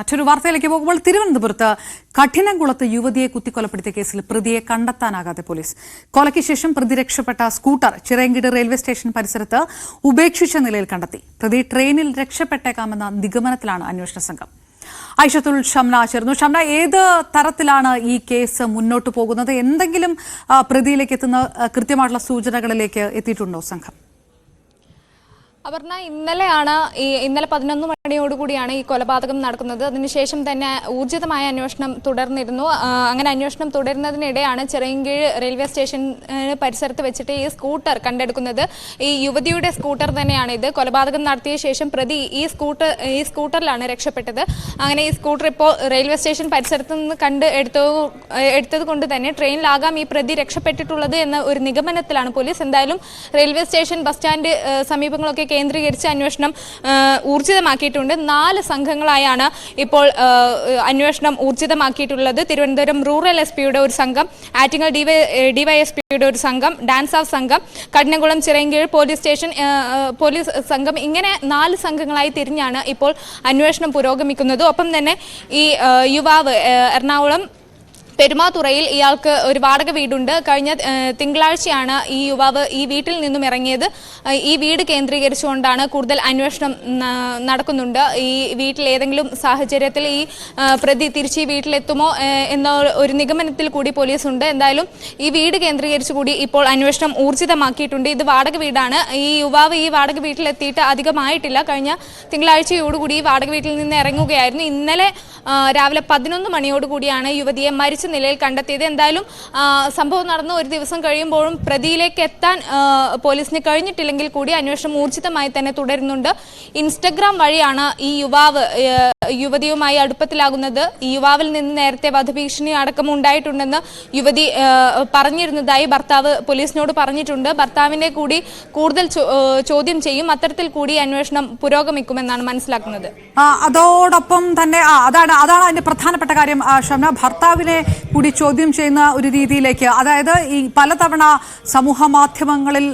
മറ്റൊരു വാർത്തയിലേക്ക് പോകുമ്പോൾ തിരുവനന്തപുരത്ത് കഠിനംകുളത്ത് യുവതിയെ കുത്തിക്കൊലപ്പെടുത്തിയ കേസിൽ പ്രതിയെ കണ്ടെത്താനാകാതെ പോലീസ്. കൊലയ്ക്ക് ശേഷം പ്രതി രക്ഷപ്പെട്ട സ്കൂട്ടർ ചിറയങ്കിട് റെയിൽവേ സ്റ്റേഷൻ പരിസരത്ത് ഉപേക്ഷിച്ച നിലയിൽ കണ്ടെത്തി. പ്രതി ട്രെയിനിൽ രക്ഷപ്പെട്ടേക്കാമെന്ന നിഗമനത്തിലാണ് അന്വേഷണ സംഘം. ഐഷത്തുൽ ഷംന ചേർന്നു. ഷംന ഏത് തരത്തിലാണ് ഈ കേസ് മുന്നോട്ട് പോകുന്നത്? എന്തെങ്കിലും പ്രതിയിലേക്ക് എത്തുന്ന കൃത്യമായിട്ടുള്ള സൂചനകളിലേക്ക് എത്തിയിട്ടുണ്ടോ സംഘം? അപർണ ഇന്നലെയാണ് ഇന്നലെ പതിനൊന്ന് മണിയോടുകൂടിയാണ് ഈ കൊലപാതകം നടക്കുന്നത്. അതിനുശേഷം തന്നെ ഊർജിതമായ അന്വേഷണം തുടർന്നിരുന്നു. അങ്ങനെ അന്വേഷണം തുടരുന്നതിനിടെയാണ് ചെറിയങ്കീഴ് റെയിൽവേ സ്റ്റേഷൻ പരിസരത്ത് വെച്ചിട്ട് ഈ സ്കൂട്ടർ കണ്ടെടുക്കുന്നത്. ഈ യുവതിയുടെ സ്കൂട്ടർ തന്നെയാണ് ഇത്. കൊലപാതകം നടത്തിയ ശേഷം പ്രതി ഈ സ്കൂട്ടർ ഈ സ്കൂട്ടറിലാണ് രക്ഷപ്പെട്ടത്. അങ്ങനെ ഈ സ്കൂട്ടർ ഇപ്പോൾ റെയിൽവേ സ്റ്റേഷൻ പരിസരത്ത് നിന്ന് കണ്ട് എടുത്തോ എടുത്തത് കൊണ്ട് തന്നെ ട്രെയിനിലാകാം ഈ പ്രതി രക്ഷപ്പെട്ടിട്ടുള്ളത് എന്ന ഒരു നിഗമനത്തിലാണ് പോലീസ്. എന്തായാലും റെയിൽവേ സ്റ്റേഷൻ ബസ് സ്റ്റാൻഡ് സമീപങ്ങളൊക്കെ കേന്ദ്രീകരിച്ച് അന്വേഷണം ഏ, ഊർജിതമാക്കിയിട്ടുണ്ട് നാല് സംഘങ്ങളായാണ് ഇപ്പോൾ അന്വേഷണം ഊർജിതമാക്കിയിട്ടുള്ളത്. തിരുവനന്തപുരം റൂറൽ എസ് പിയുടെ ഒരു സംഘം ആറ്റിങ്ങൽ ഡിവൈ ഡിവൈഎസ്പിയുടെ ഒരു സംഘം ഡാൻസ് ഓഫ് സംഘം Kadinamkulam Chirayinkeezhu police station police സംഘം ഇങ്ങനെ നാല് സംഘങ്ങളായി തിരിഞ്ഞാണ് ഇപ്പോൾ അന്വേഷണം പുരോഗമിക്കുന്നത്. ഒപ്പം തന്നെ ഈ യുവാവ് എറണാകുളം പെരുമാതുറയിൽ ഇയാൾക്ക് ഒരു വാടക വീടുണ്ട്. കഴിഞ്ഞ തിങ്കളാഴ്ചയാണ് ഈ യുവാവ് ഈ വീട്ടിൽ നിന്നും ഇറങ്ങിയത്. ഈ വീട് കേന്ദ്രീകരിച്ചുകൊണ്ടാണ് കൂടുതൽ അന്വേഷണം നടക്കുന്നുണ്ട്. ഈ വീട്ടിൽ ഏതെങ്കിലും സാഹചര്യത്തിൽ ഈ പ്രതി തിരിച്ച് ഈ വീട്ടിലെത്തുമോ എന്ന ഒരു നിഗമനത്തിൽ കൂടി പോലീസ് ഉണ്ട് എന്തായാലും ഈ വീട് കേന്ദ്രീകരിച്ചു കൂടി ഇപ്പോൾ അന്വേഷണം ഊർജിതമാക്കിയിട്ടുണ്ട്. ഇത് വാടക വീടാണ്. ഈ യുവാവ് ഈ വാടക വീട്ടിലെത്തിയിട്ട് അധികമായിട്ടില്ല. കഴിഞ്ഞ തിങ്കളാഴ്ചയോടുകൂടി ഈ വാടക വീട്ടിൽ നിന്ന് ഇറങ്ങുകയായിരുന്നു. ഇന്നലെ രാവിലെ പതിനൊന്ന് മണിയോടുകൂടിയാണ് യുവതിയെ മരിച്ച നിലയിൽ കണ്ടെത്തിയത്. എന്തായാലും സംഭവം നടന്ന ഒരു ദിവസം കഴിയുമ്പോഴും പ്രതിയിലേക്ക് എത്താൻ പോലീസിന് കഴിഞ്ഞിട്ടില്ലെങ്കിൽ കൂടി അന്വേഷണം ഊർജിതമായി തന്നെ തുടരുന്നുണ്ട്. ഇൻസ്റ്റഗ്രാം വഴിയാണ് ഈ യുവാവ് യുവതിയുമായി അടുപ്പത്തിലാകുന്നത് യുവാവിൽ നിന്ന് നേരത്തെ വധഭീഷണി അടക്കം ഉണ്ടായിട്ടുണ്ടെന്ന് യുവതി പറഞ്ഞിരുന്നതായി ഭർത്താവ് പോലീസിനോട് പറഞ്ഞിട്ടുണ്ട്. ഭർത്താവിനെ കൂടി കൂടുതൽ ചോദ്യം ചെയ്യും. അത്തരത്തിൽ കൂടി അന്വേഷണം പുരോഗമിക്കുമെന്നാണ് മനസ്സിലാക്കുന്നത്. അതോടൊപ്പം തന്നെ അതാണ് അതാണ് അതിന്റെ പ്രധാനപ്പെട്ട കാര്യം ഷംന. ഭർത്താവിനെ കൂടി ചോദ്യം ചെയ്യുന്ന ഒരു രീതിയിലേക്ക് അതായത് ഈ പലതവണ സമൂഹ മാധ്യമങ്ങളിൽ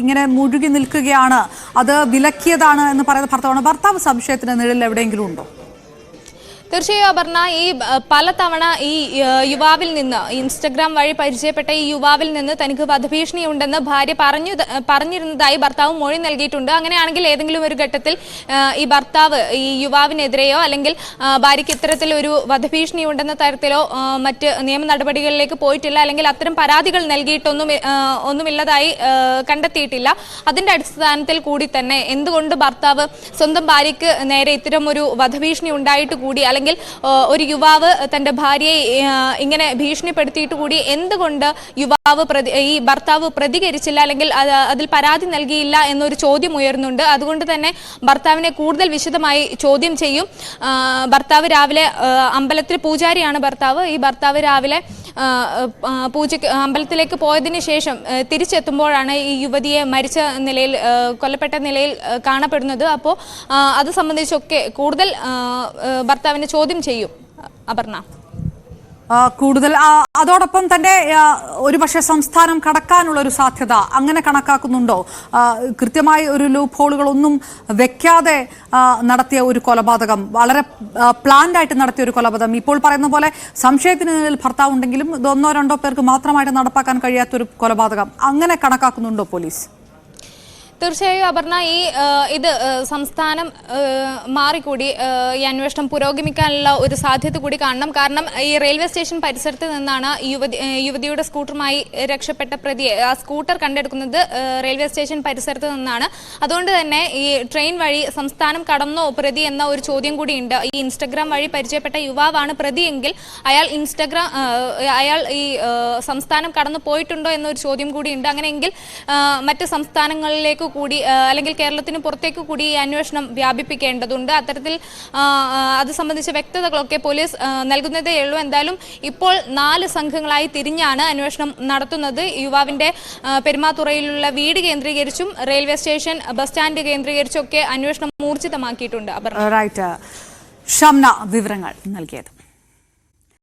ഇങ്ങനെ മുഴുകി നിൽക്കുകയാണ്. അത് വിലക്കിയതാണ് എന്ന് പറയുന്ന ഭർത്താവാണ്. ഭർത്താവ് സംശയത്തിന് നിഴലിൽ എവിടെയെങ്കിലും ഉണ്ടോ? തീർച്ചയായും അപർണ ഈ പലതവണ ഈ യുവാവിൽ നിന്ന് ഇൻസ്റ്റഗ്രാം വഴി പരിചയപ്പെട്ട ഈ യുവാവിൽ നിന്ന് തനിക്ക് വധഭീഷണി ഉണ്ടെന്ന് ഭാര്യ പറഞ്ഞു പറഞ്ഞിരുന്നതായി ഭർത്താവ് മൊഴി നൽകിയിട്ടുണ്ട്. അങ്ങനെയാണെങ്കിൽ ഏതെങ്കിലും ഒരു ഘട്ടത്തിൽ ഈ ഭർത്താവ് ഈ യുവാവിനെതിരെയോ അല്ലെങ്കിൽ ഭാര്യയ്ക്ക് ഇത്തരത്തിൽ ഒരു വധഭീഷണി ഉണ്ടെന്ന തരത്തിലോ മറ്റ് നിയമ നടപടികളിലേക്ക് പോയിട്ടില്ല അല്ലെങ്കിൽ അത്തരം പരാതികൾ നൽകിയിട്ടൊന്നും ഒന്നുമില്ലതായി കണ്ടെത്തിയിട്ടില്ല. അതിന്റെ അടിസ്ഥാനത്തിൽ കൂടി തന്നെ എന്തുകൊണ്ട് ഭർത്താവ് സ്വന്തം ഭാര്യയ്ക്ക് നേരെ ഇത്തരം ഒരു വധഭീഷണി ഉണ്ടായിട്ട് കൂടി അല്ലെങ്കിൽ ആ, ഒരു യുവാവ് തന്റെ ഭാര്യയെ ഇങ്ങനെ ഭീഷണിപ്പെടുത്തിയിട്ട് കൂടി എന്തുകൊണ്ട് യുവാവ് ഈ ഭർത്താവ് പ്രതികരിച്ചില്ല അല്ലെങ്കിൽ അതിൽ പരാതി നൽകിയില്ല എന്നൊരു ചോദ്യം ഉയർന്നുണ്ട്. അതുകൊണ്ട് തന്നെ ഭർത്താവിനെ കൂടുതൽ വിശദമായി ചോദ്യം ചെയ്യും. ഭർത്താവ് രാവിലെ അമ്പലത്തിൽ പൂജാരിയാണ് ഭർത്താവ്. ഈ ഭർത്താവ് രാവിലെ പൂജയ്ക്ക് അമ്പലത്തിലേക്ക് പോയതിനു ശേഷം തിരിച്ചെത്തുമ്പോഴാണ് ഈ യുവതിയെ മരിച്ച നിലയിൽ കൊല്ലപ്പെട്ട നിലയിൽ കാണപ്പെടുന്നത്. അപ്പോൾ അത് സംബന്ധിച്ചൊക്കെ കൂടുതൽ ഭർത്താവിനെ ചോദ്യം ചെയ്യും അപർണ. കൂടുതൽ അതോടൊപ്പം തന്നെ ഒരു ഒരുപക്ഷെ സംസ്ഥാനം കടക്കാനുള്ള ഒരു സാധ്യത അങ്ങനെ കണക്കാക്കുന്നുണ്ടോ? കൃത്യമായി ഒരു ലൂപ്പ് ഹോളുകളൊന്നും വെക്കാതെ നടത്തിയ ഒരു കൊലപാതകം വളരെ പ്ലാൻഡ് ആയിട്ട് നടത്തിയ ഒരു കൊലപാതകം. ഇപ്പോൾ പറയുന്ന പോലെ സംശയത്തിന് നിലയിൽ ഭർത്താവ് ഉണ്ടെങ്കിലും ഇത് ഒന്നോ രണ്ടോ പേർക്ക് മാത്രമായിട്ട് നടപ്പാക്കാൻ കഴിയാത്ത ഒരു കൊലപാതകം. അങ്ങനെ കണക്കാക്കുന്നുണ്ടോ പോലീസ്? തീർച്ചയായും അപർണ ഈ ഇത് സംസ്ഥാനം മാറിക്കൂടി ഈ അന്വേഷണം പുരോഗമിക്കാനുള്ള ഒരു സാധ്യത കൂടി കാണണം. കാരണം ഈ റെയിൽവേ സ്റ്റേഷൻ പരിസരത്ത് നിന്നാണ് യുവതി യുവതിയുടെ സ്കൂട്ടറുമായി രക്ഷപ്പെട്ട പ്രതിയെ ആ സ്കൂട്ടർ കണ്ടെടുക്കുന്നത് റെയിൽവേ സ്റ്റേഷൻ പരിസരത്ത് നിന്നാണ്. അതുകൊണ്ട് തന്നെ ഈ ട്രെയിൻ വഴി സംസ്ഥാനം കടന്നോ പ്രതി എന്ന ഒരു ചോദ്യം കൂടിയുണ്ട്. ഈ ഇൻസ്റ്റഗ്രാം വഴി പരിചയപ്പെട്ട യുവാവാണ് പ്രതിയെങ്കിൽ അയാൾ ഇൻസ്റ്റഗ്രാം അയാൾ ഈ സംസ്ഥാനം കടന്നു പോയിട്ടുണ്ടോ എന്നൊരു ചോദ്യം കൂടിയുണ്ട്. അങ്ങനെയെങ്കിൽ മറ്റ് സംസ്ഥാനങ്ങളിലേക്ക് കൂടി അല്ലെങ്കിൽ കേരളത്തിന് പുറത്തേക്ക് കൂടി ഈ അന്വേഷണം വ്യാപിപ്പിക്കേണ്ടതുണ്ട്. അത്തരത്തിൽ അത് സംബന്ധിച്ച വ്യക്തതകളൊക്കെ പോലീസ് നൽകുന്നതേ ഉള്ളൂ. എന്തായാലും ഇപ്പോൾ നാല് സംഘങ്ങളായി തിരിഞ്ഞാണ് അന്വേഷണം നടത്തുന്നത്. യുവാവിന്റെ ആ, പെരുമാതുറയിലുള്ള വീട് കേന്ദ്രീകരിച്ചും റെയിൽവേ സ്റ്റേഷൻ ബസ് സ്റ്റാൻഡ് കേന്ദ്രീകരിച്ചൊക്കെ അന്വേഷണം ഊർജിതമാക്കിയിട്ടുണ്ട്. റൈറ്റ് വിവരങ്ങൾ നൽകിയത്.